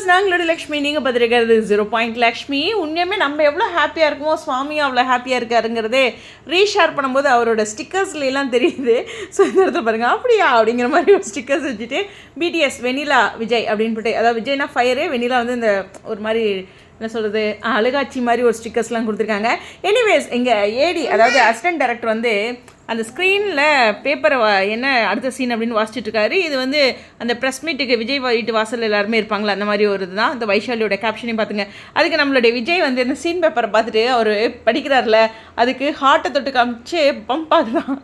Viewers நாங்களோட Lakshmi நீங்கள் பார்த்துருக்கிறது zero point Lakshmi. உண்மையுமே நம்ம எவ்வளோ ஹாப்பியாக இருக்குமோ சுவாமியும் அவ்வளோ ஹாப்பியாக இருக்காருங்கிறதே ரீஷேர் பண்ணும்போது அவரோட ஸ்டிக்கர்ஸ்ல எல்லாம் தெரியுது. ஸோ இந்த இடத்துல பாருங்கள் அப்படியா? அப்படிங்கிற மாதிரி ஒரு ஸ்டிக்கர்ஸ் வச்சுட்டு பிடிஎஸ் வெனிலா விஜய் அப்படின்னு போட்டு அதாவது விஜய்னா ஃபயரே வெனிலா வந்து இந்த ஒரு மாதிரி என்ன சொல்கிறது அழுகாட்சி மாதிரி ஒரு ஸ்டிக்கர்ஸ்லாம் கொடுத்துருக்காங்க. எனிவேஸ் எங்கள் ஏடி அதாவது அசிஸ்டன்ட் டைரக்டர் வந்து அந்த ஸ்க்ரீனில் பேப்பரை என்ன அடுத்த சீன் அப்படின்னு வாசிச்சுட்டு இருக்காரு. இது வந்து அந்த ப்ரெஸ் மீட்டுக்கு விஜய் வீட்டு வாசல் எல்லாருமே இருப்பாங்களா? அந்த மாதிரி ஒரு இதுதான். அந்த வைஷாலியோட கேப்ஷனையும் பார்த்துங்க அதுக்கு நம்மளுடைய விஜய் வந்து இந்த சீன் பேப்பரை பார்த்துட்டு அவர் படிக்கிறார்ல அதுக்கு ஹார்ட்டை தொட்டு காமிச்சு பம்ப் ஆகுதான்.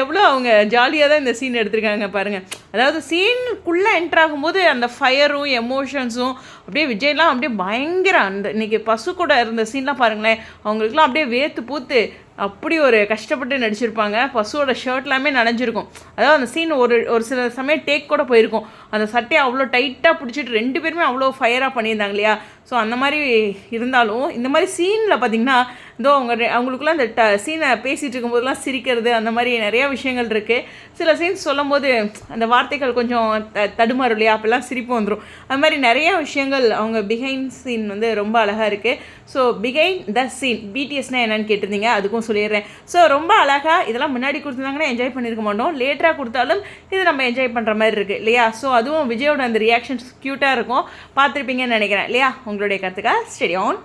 எவ்வளோ அவங்க ஜாலியாக தான் இந்த சீன் எடுத்திருக்காங்க பாருங்கள் அதாவது சீனுக்குள்ளே என்டர் ஆகும்போது அந்த ஃபயரும் எமோஷன்ஸும் அப்படியே விஜய்லாம் அப்படியே பயங்கர அந்த இன்னைக்கு பசு கூட இருந்த சீன்லாம் பாருங்களேன். அவங்களுக்குலாம் அப்படியே வேத்து பூத்து அப்படி ஒரு கஷ்டப்பட்டு நடிச்சிருப்பாங்க. பசுவோட ஷர்ட் எல்லாமே நனைஞ்சிருக்கும். அதாவது அந்த சீன் ஒரு ஒரு சில சமயம் டேக் கூட போயிருக்கும். அந்த சட்டையை அவ்வளோ டைட்டாக பிடிச்சிட்டு ரெண்டு பேருமே அவ்வளோ ஃபயராக பண்ணியிருந்தாங்க இல்லையா? ஸோ அந்த மாதிரி இருந்தாலும் இந்த மாதிரி சீனில் பார்த்தீங்கன்னா இதோ அவங்க அவங்களுக்குலாம் அந்த ட சீனை பேசிகிட்டு இருக்கும்போதெல்லாம் சிரிக்கிறது அந்த மாதிரி நிறையா விஷயங்கள் இருக்குது சில சீன்ஸ் சொல்லும் போது அந்த வார்த்தைகள் கொஞ்சம் த தடுமாறும் இல்லையா? அப்போல்லாம் சிரிப்பு வந்துடும் அது மாதிரி நிறையா விஷயங்கள் அவங்க பிஹைண்ட் சீன் வந்து ரொம்ப அழகாக இருக்குது ஸோ பிஹைண்ட் த சீன் பிடிஎஸ்னால் என்னென்னு கேட்டிருந்தீங்க அதுக்கும் சொல்லிடுறேன். ஸோ ரொம்ப அழகாக இதெல்லாம் முன்னாடி கொடுத்துருந்தாங்கன்னா என்ஜாய் பண்ணியிருக்க மாட்டோம். லேட்டராக கொடுத்தாலும் இது நம்ம என்ஜாய் பண்ணுற மாதிரி இருக்குது இல்லையா? ஸோ அதுவும் விஜயோட அந்த ரியாக்ஷன்ஸ் க்யூட்டாக இருக்கும். பார்த்துருப்பீங்கன்னு நினைக்கிறேன் இல்லையா? உங்களுடைய கருத்துக்காக ஸ்டெடி ஆன்